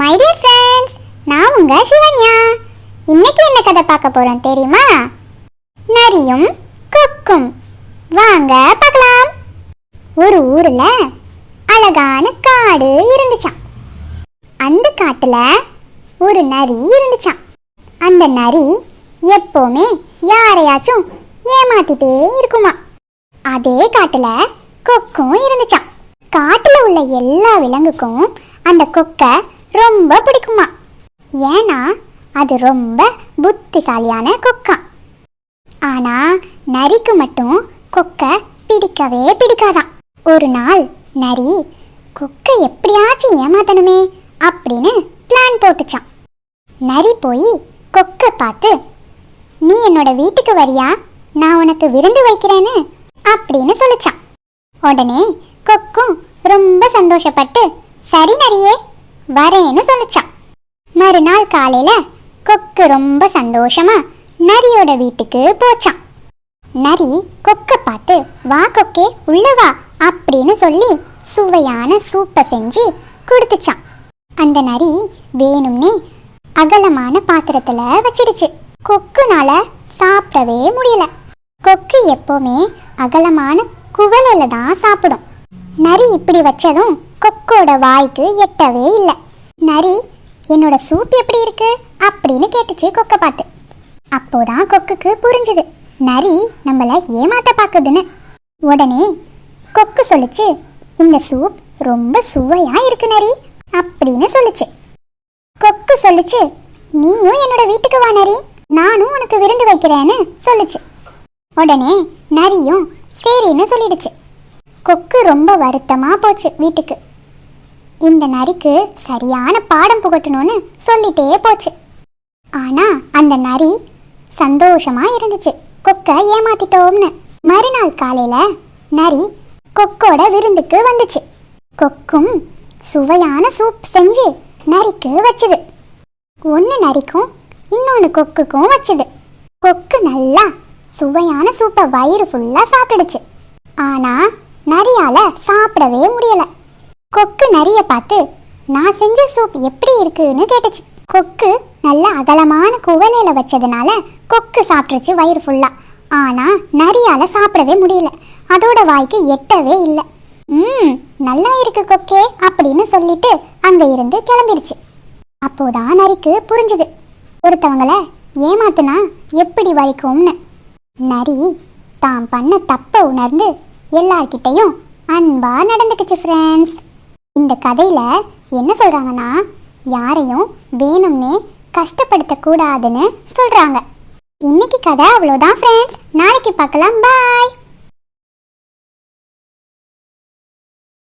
My dear friends நான் உங்க சிவன்யா. இன்னைக்கு என்ன கதை பார்க்க போறோம் தெரியுமா? நரியும் கொக்கும். வாங்க பார்க்கலாம். ஒரு ஊர்ல அழகான காடு இருந்துச்சாம். அந்த காட்டுல ஒரு நரி இருந்துச்சாம். அந்த நரி எப்பவுமே யாரையாச்சும் ஏமாத்திட்டே இருக்குமா அதே காட்டுல கொக்கும் இருந்துச்சாம். காட்டுல உள்ள எல்லா விலங்குக்கும் அந்த கொக்கை ரொம்ப பிடிக்குமா? ஏன்னா அது ரொம்ப புத்திசாலியான கொக்கா. ஆனா நரிக்கு மட்டும் கொக்கை பிடிக்கவே பிடிக்காதான் ஒரு நாள் நரி கொக்கை எப்படியாச்சும் ஏமாத்தணுமே அப்படின்னு பிளான் போட்டுச்சான் நரி போய் கொக்கை பார்த்து நீ என்னோட வீட்டுக்கு வரியா? நான் உனக்கு விருந்து வைக்கிறேன்னு அப்படின்னு சொல்லிச்சான் உடனே கொக்கும் ரொம்ப சந்தோஷப்பட்டு சரி நரியே வரேன்னு சொல்லிச்சான். மறுநாள் காலையில கொக்கு ரொம்ப சந்தோஷமா நரியோட வீட்டுக்கு போச்சான். நரி கொக்கை பார்த்து வா கொக்கே உள்ள வா அப்படின்னு சொல்லி சுவையான சூப்பை செஞ்சு கொடுத்துச்சான். அந்த நரி வேணும்னே அகலமான பாத்திரத்துல வச்சிடுச்சு. கொக்குனால சாப்பிடவே முடியல. கொக்கு எப்போவுமே அகலமான குவலையில தான் சாப்பிடும். நரி இப்படி வச்சதும் கொக்கோட வாய்க்கு எட்டவே இல்லை. நரி என்னோட சூப் எப்படி இருக்கு? அப்படின்னு கேட்டுச்சு கொக்கை பார்த்து. அப்போதான் கொக்குக்கு புரிஞ்சுது. நரி நம்மள ஏமாத்த பாக்குதுன்னு. உடனே கொக்கு சொல்லுச்சு இந்த சூப் ரொம்ப சுவையா இருக்கு நரி அப்படின்னு சொல்லுச்சு. கொக்கு சொல்லுச்சு நீயும் என்னோட வீட்டுக்கு வா நரி. நானும் உனக்கு விருந்து வைக்கிறேன்னு சொல்லுச்சு. உடனே நரியும் சரின்னு சொல்லிடுச்சு. கொக்கு ரொம்ப வருத்தமா போச்சு வீட்டுக்கு. இந்த நரிக்கு சரியான பாடம் புகட்டணும்னு சொல்லிட்டே போச்சு. ஆனா அந்த நரி சந்தோஷமா இருந்துச்சு. கொக்கை ஏமாத்திட்டோம்னு. மறுநாள் காலையில நரி கொக்கோட விருந்துக்கு வந்துச்சு. கொக்கும் சுவையான சூப் செஞ்சு நரிக்கு வச்சுது. ஒன்று நரிக்கும் இன்னொன்று கொக்குக்கும் வச்சுது. கொக்கு நல்லா சுவையான சூப்பை வயிறு ஃபுல்லாக சாப்பிடுச்சு. ஆனால் நரியால் சாப்பிடவே முடியலை. கொக்கு நரிய பார்த்து நான் செஞ்ச சூப் எப்படி இருக்குன்னு கேட்டுச்சு. கொக்கு நல்ல அகலமான குவலையில வச்சதுனால கொக்கு சாப்பிட்டுச்சு வயிறு ஃபுல்லா ஆனா நரியால சாப்பிடவே முடியல. அதோட வாய்க்கு எட்டவே இல்லை. ம் நல்லா இருக்கு கொக்கே அப்படின்னு சொல்லிட்டு அங்க இருந்து கிளம்பிடுச்சு அப்போதான் நரிக்கு புரிஞ்சுது. ஒருத்தவங்களை ஏமாத்துனா எப்படி வலிக்கும்னு. நரி தான் பண்ண தப்ப உணர்ந்து எல்லார்கிட்டையும் அன்பா நடந்துக்குச்சு ஃப்ரெண்ட்ஸ் இந்த கதையில என்ன சொல்றாங்கன்னா யாரையும் வேணும்னே கஷ்டப்படுத்த கூடாதுன்னு சொல்றாங்க. இன்னைக்கு கதை அவ்வளோதான் ஃப்ரெண்ட்ஸ் நாளைக்கு பார்க்கலாம். பாய்